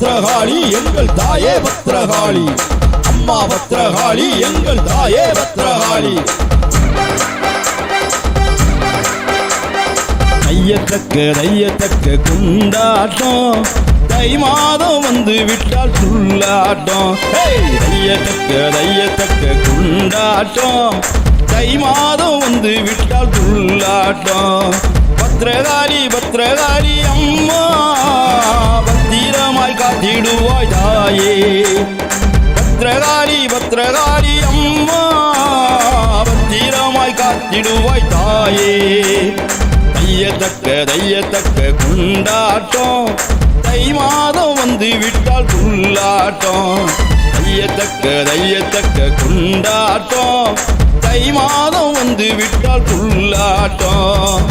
பத்ரகாளி எங்கள் தாயே பத்ரகாளி. அம்மா பத்ரகாளி எங்கள் தாயே பத்ரகாளி. தையத்தக்க தையத்தக்க குண்டாட்டம். தை மாதம் வந்து விட்டால் துள்ளாட்டம். ஹேய்! தையத்தக்க தையத்தக்க குண்டாட்டம். தை மாதம் வந்து விட்டால் துள்ளாட்டம். பத்ரகாளி பத்ரகாளி அம்மா பத்ரகாளி பத்ரகாளி அம்மா பத்திரமாய் காத்திடுவாய் தாயே தையத்தக்க தையத்தக்க குண்டாட்டம் தை மாதம் வந்து விட்டால் துள்ளாட்டம் தையத்தக்க தையத்தக்க குண்டாட்டம் தை மாதம் வந்து விட்டால் துள்ளாட்டம்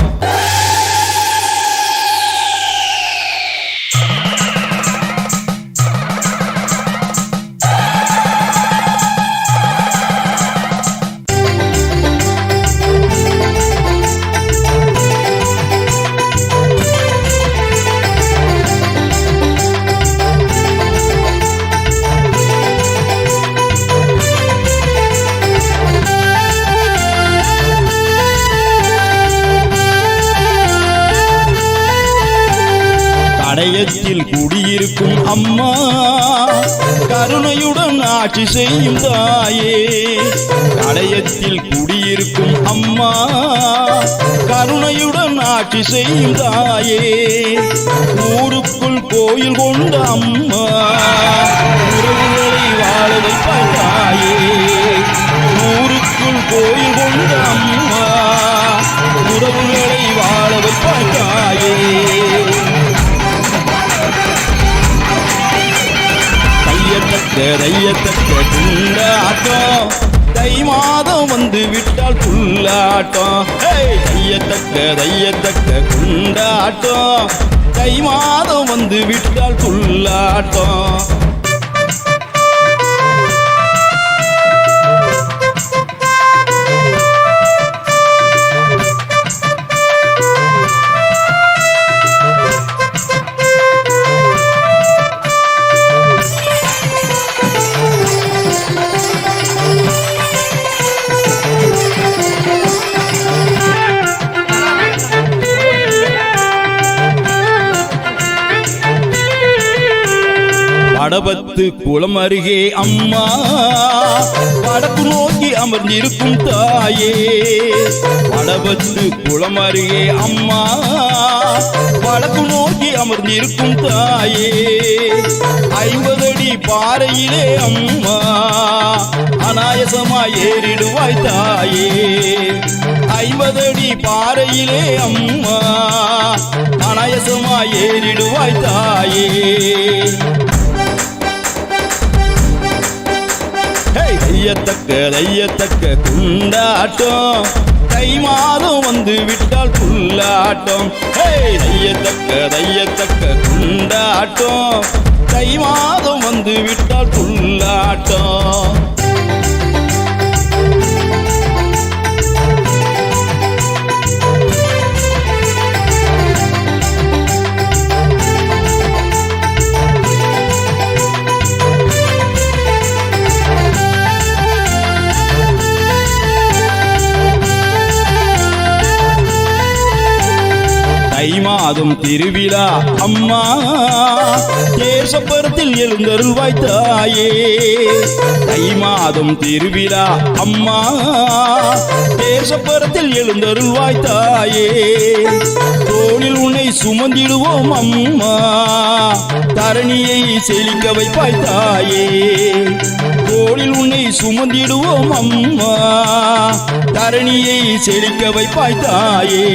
அம்மா கருணையுடன் ஆட்சி செய்யும் தாயே. கடையத்தில் குடியிருக்கும் அம்மா கருணையுடன் ஆட்சி செய்யும் தாயே. ஊருக்குள் கோயில் கொண்ட அம்மா உறவுகளை வாழ வைப்பாய் தாயே ஊருக்குள் கோயில் கொண்ட அம்மா தை மாதம் வந்து விட்டால் புல்லாட்டம். தையத்தக்க தையத்தக்க குண்டாட்டம். தை மாதம் வந்து விட்டால் புல்லாட்டம். வடபத்து குளம் அருகே அம்மா. வடக்கு நோக்கி அமர்ந்திருக்கும் தாயே. வடபத்து குளம் அருகே அம்மா. வடக்கு நோக்கி அமர்ந்திருக்கும் தாயே. ஐம்பது அடி பாறையிலே அம்மா. அனாயசமாய் ஏறிடுவாய் தாயே. ஐம்பது அடி பாறையிலே அம்மா. அனாயசமாய் ஏறிடுவாய் தாயே. செய்யத்தக்க தையத்தக்க குண்டாட்டம் கை மாதம் வந்து விட்டால் புல்லாட்டம் ஹேய்! தையத்தக்க குண்டாட்டம் கை மாதம் வந்து விட்டால் புல்லாட்டம் மாதம் திருவிழா. அம்மா தேசப்பரத்தில் எழுந்தருள்வாய் தாயே தை மாதம் திருவிழா. அம்மா தேசப்பரத்தில் எழுந்தருள்வாய் தாயே தோளில் உன்னை சுமந்திடுவோம் அம்மா. தரணியை செழிக்க வைப்பாய் தாயே தோளில் உன்னை சுமந்திடுவோம் அம்மா. தரணியை செழிக்க வைப்பாய் தாயே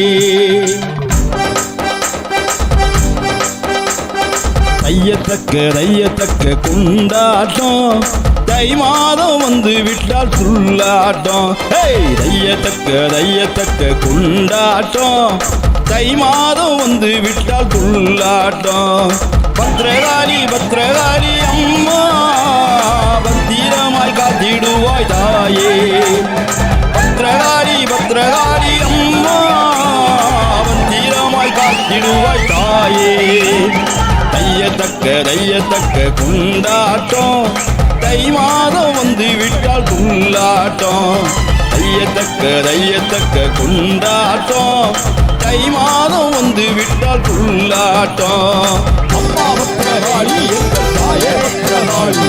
தையத்தக்க தையத்தக்க குண்டாட்டம். தை மாதம் வந்து விட்டால் புல்லாட்டம் ஹேய் தையத்தக்க தையத்தக்க குண்டாட்டம். தை மாதம் வந்து விட்டால் புல்லாட்டம் பத்ரகாளி பத்ரகாளி அம்மா பத்திரமாய் காத்திடுவாய் தாயே. பத்ரகாளி பத்ரகாளி அம்மா பத்திரமாய் காத்திடுவாய் தாயே. தைய தையத்தக்க குண்டாட்டம். தை மாதம் வந்து விட்டால் துள்ளாட்டம். தையத்தக்க தையத்தக்க குண்டாட்டம். தை மாதம் வந்து விட்டால் துள்ளாட்டம். அம்மா பத்திரகாளி எங்கள் தாயே பத்திரகாளி